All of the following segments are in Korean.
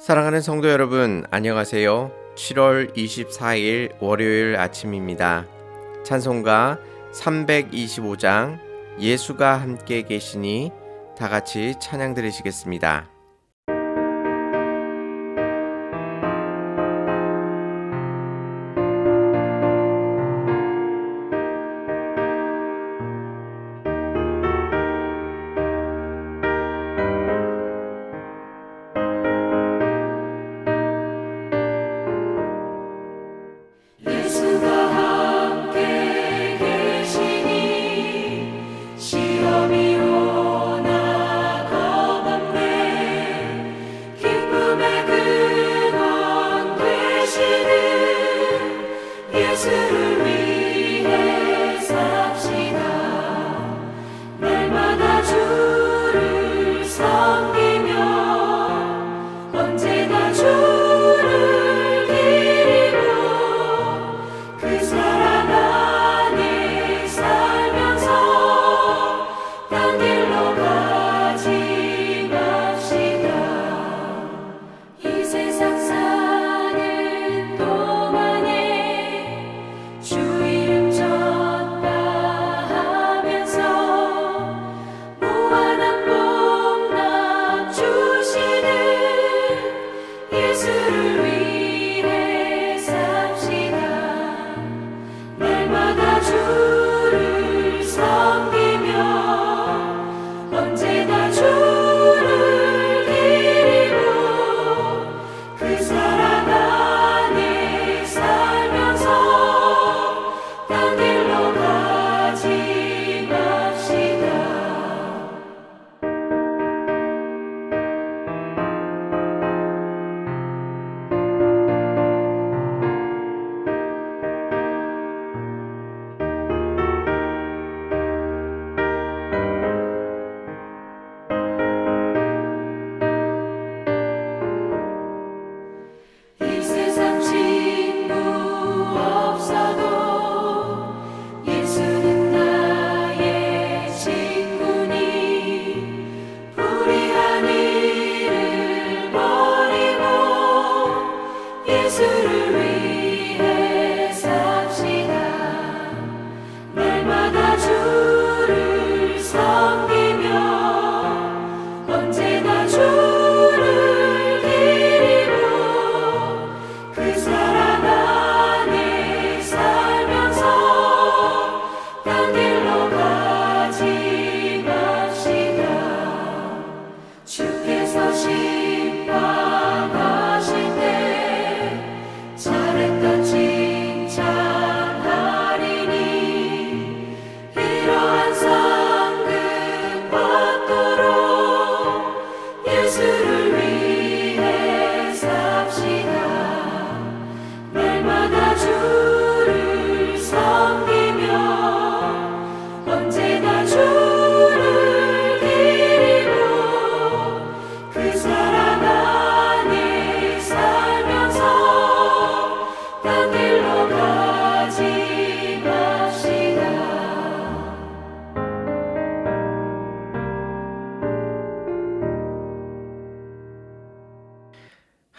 사랑하는 성도 여러분, 안녕하세요. 7월 24일 월요일 아침입니다. 찬송가 325장 예수가 함께 계시니 다 같이 찬양 드리시겠습니다.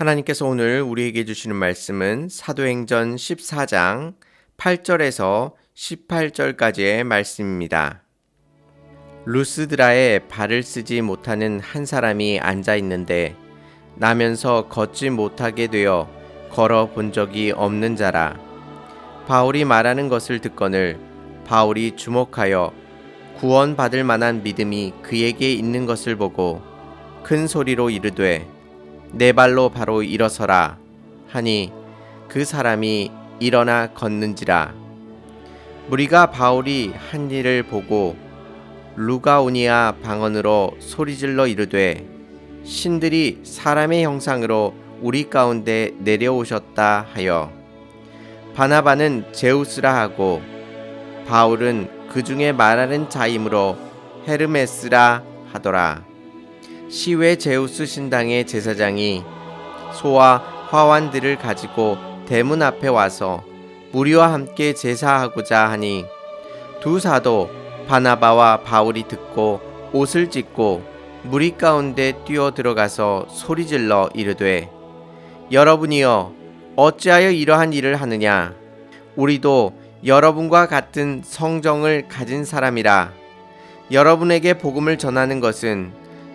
하나님께서 오늘 우리에게 주시는 말씀은 사도행전 14장 8절에서 18절까지의 말씀입니다. 루스드라에 발을 쓰지 못하는 한 사람이 앉아 있는데 나면서 걷지 못하게 되어 걸어 본 적이 없는 자라. 바울이 말하는 것을 듣거늘 바울이 주목하여 구원받을 만한 믿음이 그에게 있는 것을 보고 큰 소리로 이르되 내 발로 바로 일어서라 하니 그 사람이 일어나 걷는지라 무리가 바울이 한 일을 보고 루가오니아 방언으로 소리질러 이르되 신들이 사람의 형상으로 우리 가운데 내려오셨다 하여 바나바는 제우스라 하고 바울은 그 중에 말하는 자이므로 헤르메스라 하더라. 시외 제우스 신당의 제사장이 소와 화환들을 가지고 대문 앞에 와서 무리와 함께 제사하고자 하니 두 사도 바나바와 바울이 듣고 옷을 찢고 무리 가운데 뛰어 들어가서 소리질러 이르되 여러분이여 어찌하여 이러한 일을 하느냐? 우리도 여러분과 같은 성정을 가진 사람이라. 여러분에게 복음을 전하는 것은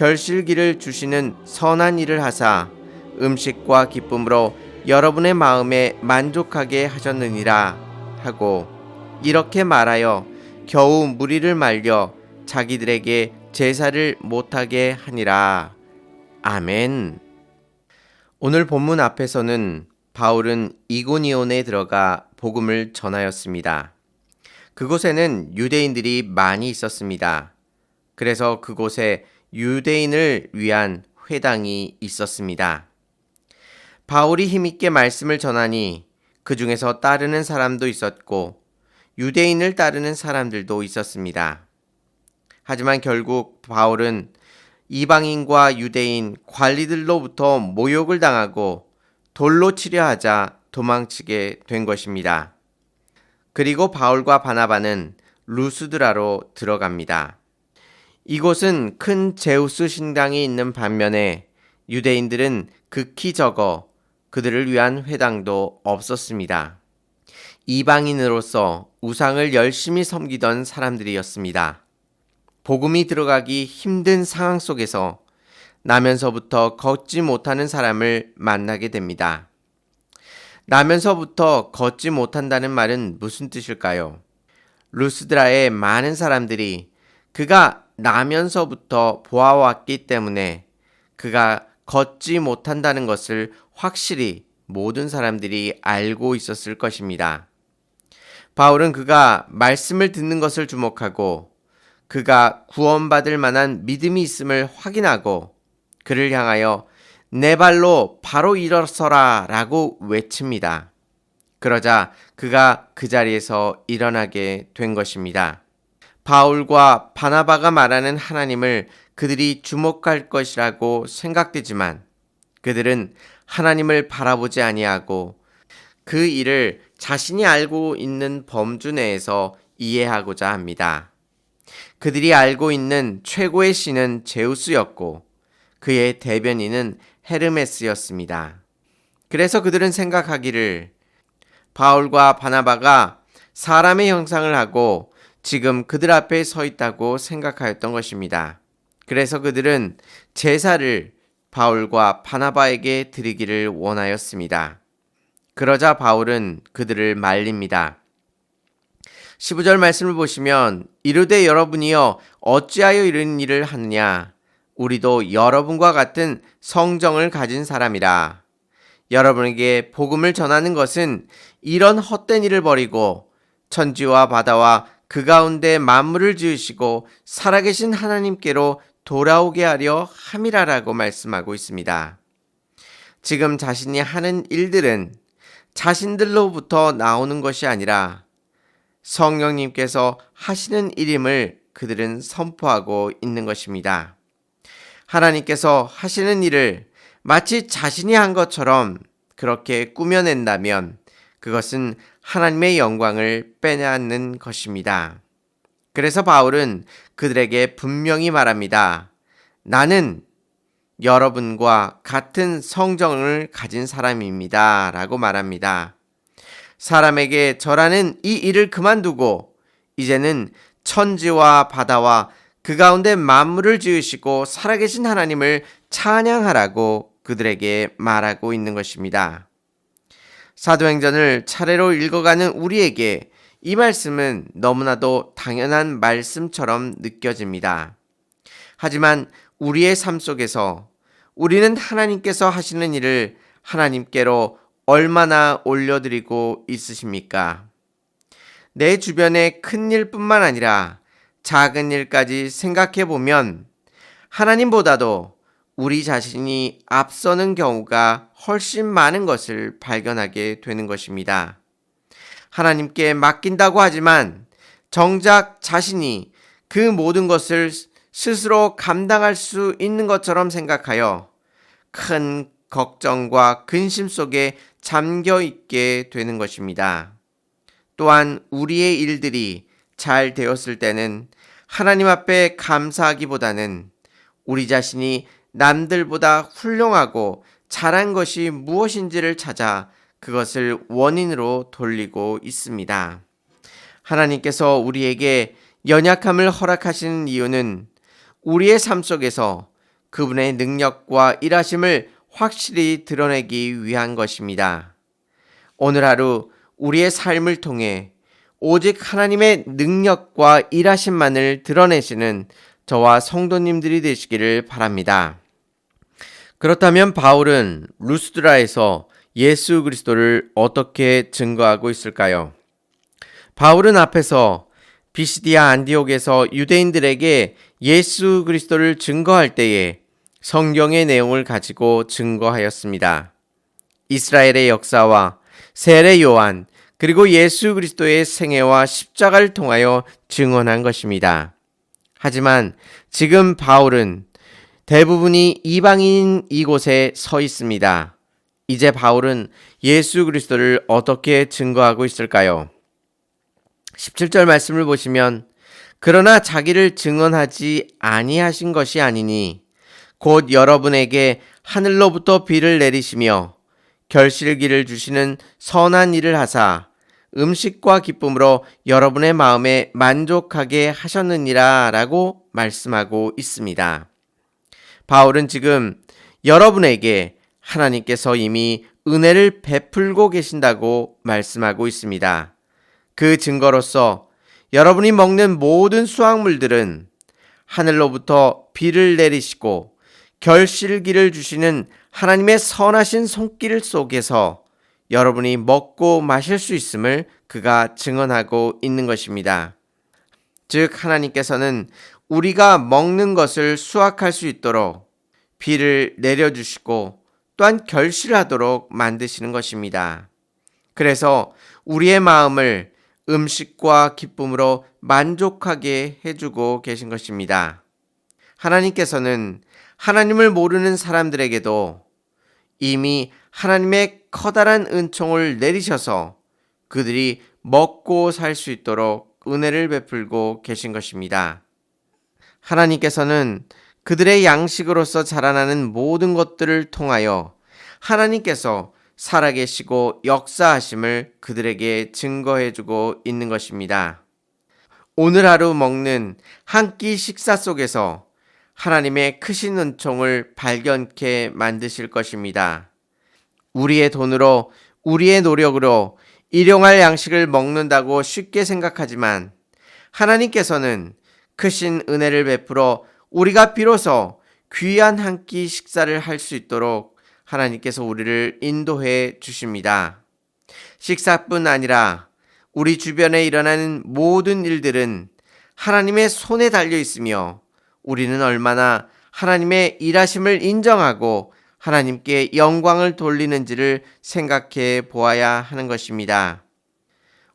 결실기를 주시는 선한 일을 하사 음식과 기쁨으로 여러분의 마음에 만족하게 하셨느니라 하고 이렇게 말하여 겨우 무리를 말려 자기들에게 제사를 못하게 하니라. 아멘. 오늘 본문 앞에서는 바울은 이고니온에 들어가 복음을 전하였습니다. 그곳에는 유대인들이 많이 있었습니다. 그래서 그곳에 유대인을 위한 회당이 있었습니다. 바울이 힘있게 말씀을 전하니 그 중에서 따르는 사람도 있었고 유대인을 따르는 사람들도 있었습니다. 하지만 결국 바울은 이방인과 유대인 관리들로부터 모욕을 당하고 돌로 치려 하자 도망치게 된 것입니다. 그리고 바울과 바나바는 루스드라로 들어갑니다. 이곳은 큰 제우스 신당이 있는 반면에 유대인들은 극히 적어 그들을 위한 회당도 없었습니다. 이방인으로서 우상을 열심히 섬기던 사람들이었습니다. 복음이 들어가기 힘든 상황 속에서 나면서부터 걷지 못하는 사람을 만나게 됩니다. 나면서부터 걷지 못한다는 말은 무슨 뜻일까요? 루스드라의 많은 사람들이 그가 나면서부터 보아왔기 때문에 그가 걷지 못한다는 것을 확실히 모든 사람들이 알고 있었을 것입니다. 바울은 그가 말씀을 듣는 것을 주목하고 그가 구원받을 만한 믿음이 있음을 확인하고 그를 향하여 내 발로 바로 일어서라 라고 외칩니다. 그러자 그가 그 자리에서 일어나게 된 것입니다. 바울과 바나바가 말하는 하나님을 그들이 주목할 것이라고 생각되지만 그들은 하나님을 바라보지 아니하고 그 일을 자신이 알고 있는 범주 내에서 이해하고자 합니다. 그들이 알고 있는 최고의 신은 제우스였고 그의 대변인은 헤르메스였습니다. 그래서 그들은 생각하기를 바울과 바나바가 사람의 형상을 하고 지금 그들 앞에 서 있다고 생각하였던 것입니다. 그래서 그들은 제사를 바울과 바나바에게 드리기를 원하였습니다. 그러자 바울은 그들을 말립니다. 15절 말씀을 보시면 이르되 여러분이여 어찌하여 이런 일을 하느냐 우리도 여러분과 같은 성정을 가진 사람이라 여러분에게 복음을 전하는 것은 이런 헛된 일을 버리고 천지와 바다와 그 가운데 만물을 지으시고 살아계신 하나님께로 돌아오게 하려 함이라라고 말씀하고 있습니다. 지금 자신이 하는 일들은 자신들로부터 나오는 것이 아니라 성령님께서 하시는 일임을 그들은 선포하고 있는 것입니다. 하나님께서 하시는 일을 마치 자신이 한 것처럼 그렇게 꾸며낸다면 그것은 하나님의 영광을 빼앗는 것입니다. 그래서 바울은 그들에게 분명히 말합니다. 나는 여러분과 같은 성정을 가진 사람입니다. 라고 말합니다. 사람에게 절하는 이 일을 그만두고 이제는 천지와 바다와 그 가운데 만물을 지으시고 살아계신 하나님을 찬양하라고 그들에게 말하고 있는 것입니다. 사도행전을 차례로 읽어가는 우리에게 이 말씀은 너무나도 당연한 말씀처럼 느껴집니다. 하지만 우리의 삶 속에서 우리는 하나님께서 하시는 일을 하나님께로 얼마나 올려드리고 있으십니까? 내 주변의 큰 일뿐만 아니라 작은 일까지 생각해 보면 하나님보다도 우리 자신이 앞서는 경우가 훨씬 많은 것을 발견하게 되는 것입니다. 하나님께 맡긴다고 하지만 정작 자신이 그 모든 것을 스스로 감당할 수 있는 것처럼 생각하여 큰 걱정과 근심 속에 잠겨 있게 되는 것입니다. 또한 우리의 일들이 잘 되었을 때는 하나님 앞에 감사하기보다는 우리 자신이 남들보다 훌륭하고 잘한 것이 무엇인지를 찾아 그것을 원인으로 돌리고 있습니다. 하나님께서 우리에게 연약함을 허락하시는 이유는 우리의 삶 속에서 그분의 능력과 일하심을 확실히 드러내기 위한 것입니다. 오늘 하루 우리의 삶을 통해 오직 하나님의 능력과 일하심만을 드러내시는 저와 성도님들이 되시기를 바랍니다. 그렇다면 바울은 루스드라에서 예수 그리스도를 어떻게 증거하고 있을까요? 바울은 앞에서 비시디아 안디옥에서 유대인들에게 예수 그리스도를 증거할 때에 성경의 내용을 가지고 증거하였습니다. 이스라엘의 역사와 세례 요한 그리고 예수 그리스도의 생애와 십자가를 통하여 증언한 것입니다. 하지만 지금 바울은 대부분이 이방인 이곳에 서 있습니다. 이제 바울은 예수 그리스도를 어떻게 증거하고 있을까요? 17절 말씀을 보시면 그러나 자기를 증언하지 아니하신 것이 아니니 곧 여러분에게 하늘로부터 비를 내리시며 결실기를 주시는 선한 일을 하사 음식과 기쁨으로 여러분의 마음에 만족하게 하셨느니라 라고 말씀하고 있습니다. 바울은 지금 여러분에게 하나님께서 이미 은혜를 베풀고 계신다고 말씀하고 있습니다. 그 증거로서 여러분이 먹는 모든 수확물들은 하늘로부터 비를 내리시고 결실기를 주시는 하나님의 선하신 손길 속에서 여러분이 먹고 마실 수 있음을 그가 증언하고 있는 것입니다. 즉, 하나님께서는 우리가 먹는 것을 수확할 수 있도록 비를 내려주시고 또한 결실하도록 만드시는 것입니다. 그래서 우리의 마음을 음식과 기쁨으로 만족하게 해주고 계신 것입니다. 하나님께서는 하나님을 모르는 사람들에게도 이미 하나님의 커다란 은총을 내리셔서 그들이 먹고 살 수 있도록 은혜를 베풀고 계신 것입니다. 하나님께서는 그들의 양식으로서 자라나는 모든 것들을 통하여 하나님께서 살아계시고 역사하심을 그들에게 증거해 주고 있는 것입니다. 오늘 하루 먹는 한 끼 식사 속에서 하나님의 크신 은총을 발견케 만드실 것입니다. 우리의 돈으로, 우리의 노력으로 일용할 양식을 먹는다고 쉽게 생각하지만 하나님께서는 크신 은혜를 베풀어 우리가 비로소 귀한 한 끼 식사를 할 수 있도록 하나님께서 우리를 인도해 주십니다. 식사뿐 아니라 우리 주변에 일어나는 모든 일들은 하나님의 손에 달려 있으며 우리는 얼마나 하나님의 일하심을 인정하고 하나님께 영광을 돌리는지를 생각해 보아야 하는 것입니다.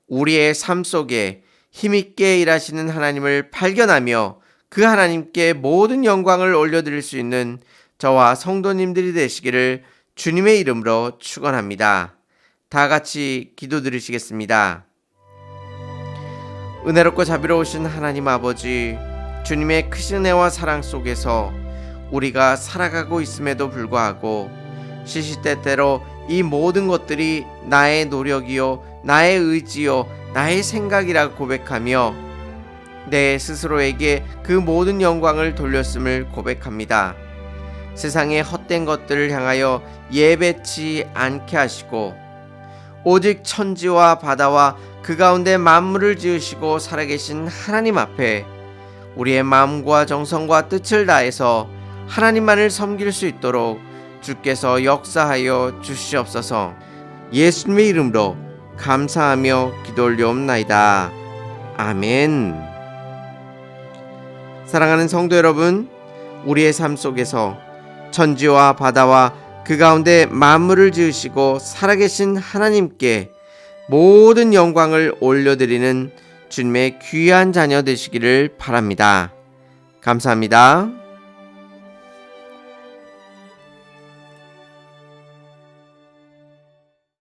우리의 삶 속에 힘있게 일하시는 하나님을 발견하며 그 하나님께 모든 영광을 올려드릴 수 있는 저와 성도님들이 되시기를 주님의 이름으로 축원합니다. 다 같이 기도 드리시겠습니다. 은혜롭고 자비로우신 하나님 아버지, 주님의 크신 은혜와 사랑 속에서 우리가 살아가고 있음에도 불구하고 시시때때로 이 모든 것들이 나의 노력이요, 나의 의지요, 나의 생각이라 고백하며 내 스스로에게 그 모든 영광을 돌렸음을 고백합니다. 세상의 헛된 것들을 향하여 예배치 않게 하시고 오직 천지와 바다와 그 가운데 만물을 지으시고 살아계신 하나님 앞에 우리의 마음과 정성과 뜻을 다해서 하나님만을 섬길 수 있도록 주께서 역사하여 주시옵소서 예수님의 이름으로 감사하며 기도 올려옵나이다. 아멘. 사랑하는 성도 여러분, 우리의 삶 속에서 천지와 바다와 그 가운데 만물을 지으시고 살아계신 하나님께 모든 영광을 올려드리는 주님의 귀한 자녀 되시기를 바랍니다. 감사합니다.